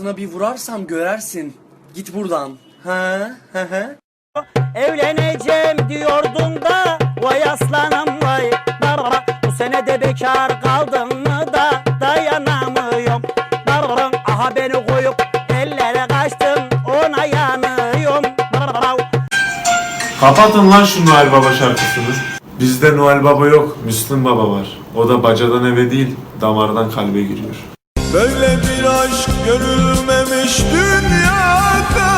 Ağzına bir vurarsam görersin. Git buradan. Ha ha ha. Evleneceğim diyordun da Vay aslanım vay Darara. Bu sene de bekar kaldın mı da Dayanamıyorum Darara. Aha beni koyup ellere kaçtın Ona yanıyorum Darara. Kapatın lan şu Noel Baba şarkısını. Bizde Noel Baba yok, Müslüm Baba var. O da bacadan eve değil, damardan kalbe giriyor. Böyle bir aşk görülmemiş dünyada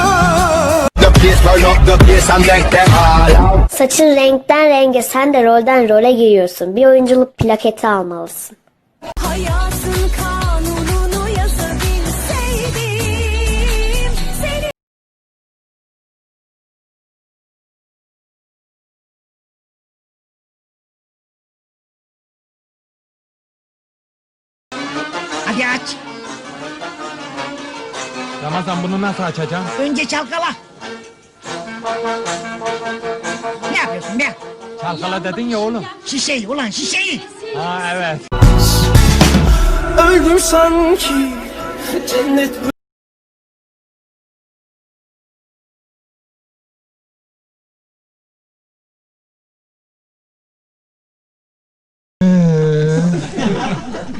the place, burn up the place and make them all out. Saçın renkten renge sen de rolden role giriyorsun. Bir oyunculuk plaketi almalısın. Hayatın Hadi aç. Ramazan bunu nasıl açacağım? Önce çalkala. Ne yapıyorsun be? Çalkala dedin ya oğlum. Şişeyi ulan şişeyi. Ha evet. Öldüm sanki. Cennet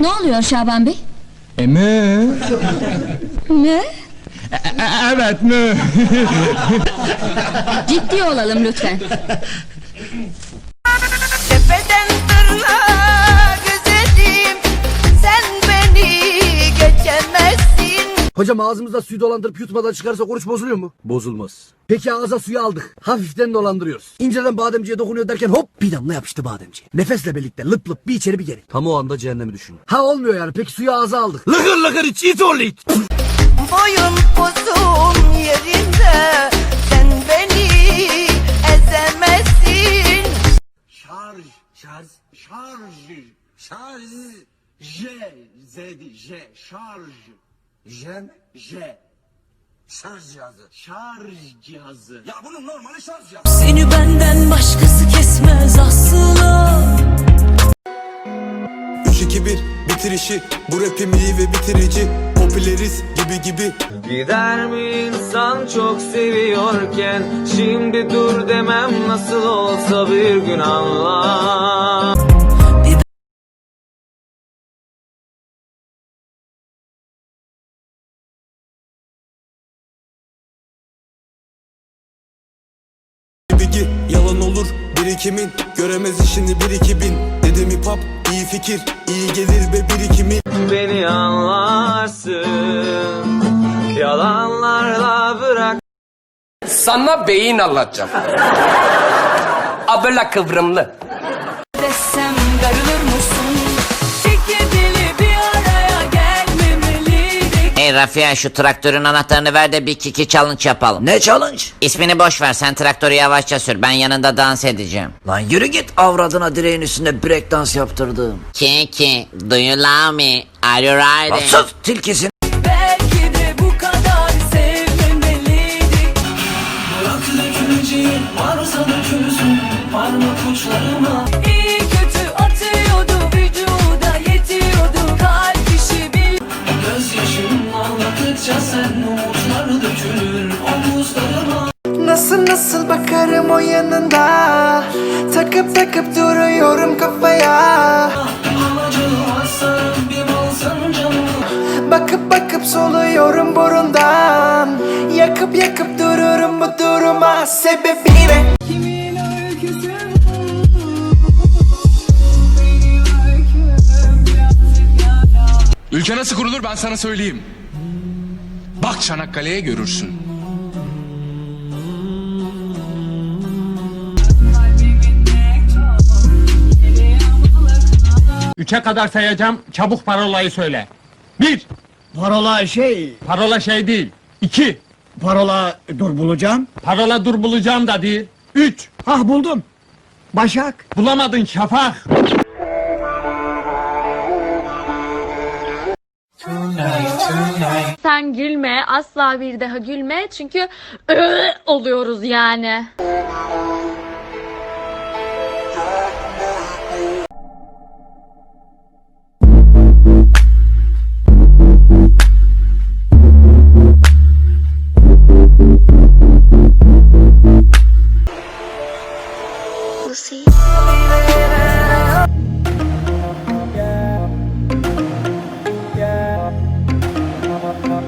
Ne oluyor Şaban Bey? E mü? Ne? evet mü? Ciddi olalım lütfen. Hocam ağzımızda suyu dolandırıp yutmadan çıkarsa oruç bozuluyor mu? Bozulmaz. Peki ağza suyu aldık. Hafiften dolandırıyoruz. İnceden bademciye dokunuyor derken hop bir damla yapıştı bademciye. Nefesle birlikte lıp lıp bir içeri bir geri. Tam o anda cehennemi düşün. Ha olmuyor yani peki suyu ağza aldık. Lıkır lıkır iç it ol it. Boyun posum yerinde Sen beni ezemezsin Şarj, şarj, şarj, şarj, j, z, j, şarj, jen, j. Şarj cihazı. Şarj cihazı. Ya bunun normali şarj cihazı. Seni benden başkası kesmez asla 3-2-1 bitirişi Bu rapim iyi ve bitirici Popüleriz gibi gibi Gider mi insan çok seviyorken Şimdi dur demem nasıl olsa bir gün anlar birikimin Göremez işini bir iki bin Dedim hip hop iyi fikir iyi gelir ve birikimin Beni anlarsın Yalanlarla bırak Sana beyin anlatacağım. Abela kıvrımlı. Hey Rafia şu traktörün anahtarını ver de bir kiki challenge yapalım. Ne challenge? İsmini boş ver sen traktörü yavaşça sür ben yanında dans edeceğim. Lan yürü git avradına direğin üstünde break dans yaptırdım. Kiki do you love me? Are you Lan riding? sus tilkisin. Belki de bu kadar sevmemeliydik İyi Nasıl nasıl bakarım o yanında? Takıp takıp duruyorum kafaya. Bakıp bakıp soluyorum burundan. Yakıp yakıp dururum bu duruma. Sebebi ne? Ülke nasıl kurulur ben sana söyleyeyim. Bak Çanakkale'ye görürsün. Üçe kadar sayacağım. Çabuk parolayı söyle. Bir. Parola şey, Parola şey değil. İki. parola dur bulacağım. Parola dur bulacağım da değil. Üç. Hah buldum. Başak. Bulamadın Şafak. Sen gülme asla bir daha gülme. Çünkü oluyoruz yani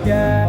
again.